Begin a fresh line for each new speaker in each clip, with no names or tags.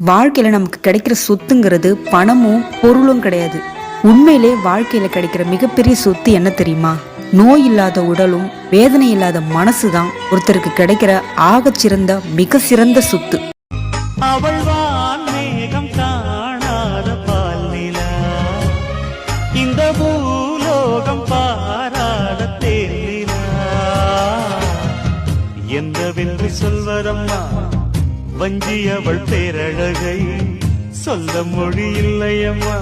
வாழ்க்கையில நமக்கு கிடைக்கிற சொத்துங்கிறது பணமும் பொருளும் கிடையாது. உண்மையிலே வாழ்க்கையில கிடைக்கிற மிகப்பெரிய சொத்து என்ன தெரியுமா? நோய் இல்லாத உடலும் வேதனை இல்லாத மனசு தான் ஒருத்தருக்கு கிடைக்கிற ஆகச்சிறந்த மிக சிறந்த சொத்து
வஞ்சியவள் பேரழகை சொல்ல மொழி இல்லையம்மா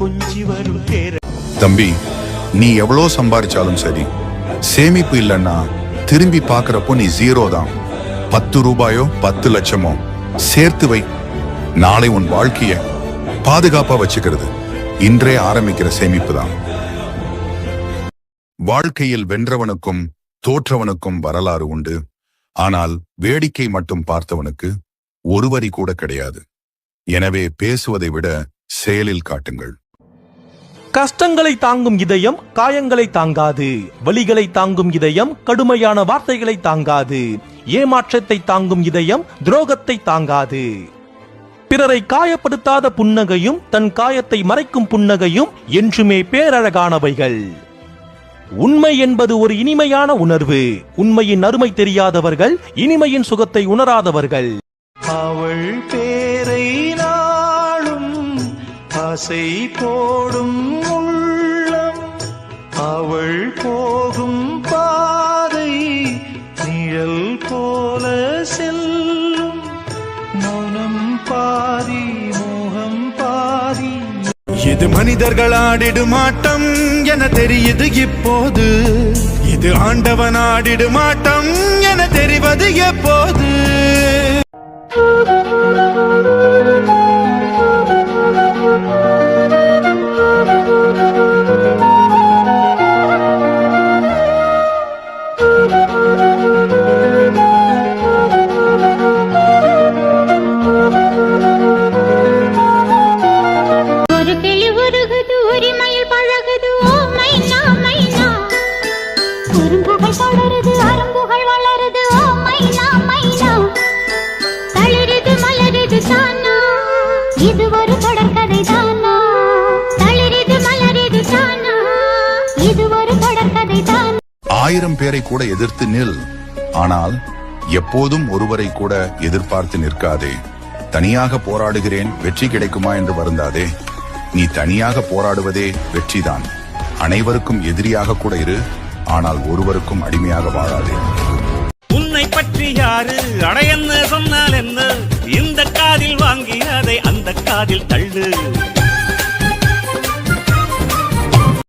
கொஞ்சி வரும் பேர
தம்பி நீ எவ்வளோ சம்பாரிச்சாலும் சரி சேமிப்பு இல்லைன்னா திரும்பி பார்க்குறப்போ நீ ஜீரோ தான். பத்து ரூபாயோ பத்து லட்சமோ சேர்த்து வை. நாளை உன் வாழ்க்கைய பாதுகாப்பா வச்சுக்கிறது. இன்றே ஆரம்பிக்கிற சேமிப்பு தான். வாழ்க்கையில் வென்றவனுக்கும் தோற்றவனுக்கும் வரலாறு உண்டு. ஆனால் வேடிக்கை மட்டும் பார்த்தவனுக்கு ஒரு வரி கூட கிடையாது. எனவே பேசுவதை விட செயலில் காட்டுங்கள்.
கஷ்டங்களை தாங்கும் இதயம் காயங்களை தாங்காது. வலிகளை தாங்கும் இதயம் கடுமையான வார்த்தைகளை தாங்காது. ஏமாற்றத்தை தாங்கும் இதயம் துரோகத்தை தாங்காது. பிறரை காயப்படுத்தாத புன்னகையும் தன் காயத்தை மறைக்கும் புன்னகையும் என்றுமே பேரழகானவைகள். உண்மை என்பது ஒரு இனிமையான உணர்வு. உண்மையின் அருமை தெரியாதவர்கள் இனிமையின் சுகத்தை உணராதவர்கள்.
அவள் பேரை நாளும் ஆசை போடும் உள்ளம். அவள் போகும் பாதை நிழல் போல செல்லும். மௌனம் பாதி மோகம் பாதி
இது மனிதர்கள் ஆடிடும் ஆட்டம் என தெரியுது இப்போது. இது ஆண்டவன் ஆடிடும் ஆட்டம் என தெரிவது எப்போது?
இது ஒரு தொடர்கதை தானா? தளிருது மலருது தானா? இது ஒரு தொடர்கதை தானா?
ஆயிரம் பேரை கூட எதிர்த்து நில். ஆனால் எப்போதும் ஒருவரை கூட எதிர்பார்த்து நிற்காதே. தனியாக போராடுகிறேன் வெற்றி கிடைக்குமா என்று வருந்தாதே. நீ தனியாக போராடுவதே வெற்றிதான். அனைவருக்கும் எதிரியாக கூட இரு ஆனால் ஒருவருக்கும் அடிமையாக வாழாதே.
உன்னை பற்றி யாரு அட என்ன சொன்னால் என்ன? இந்த காதில் காதில் தள்ளு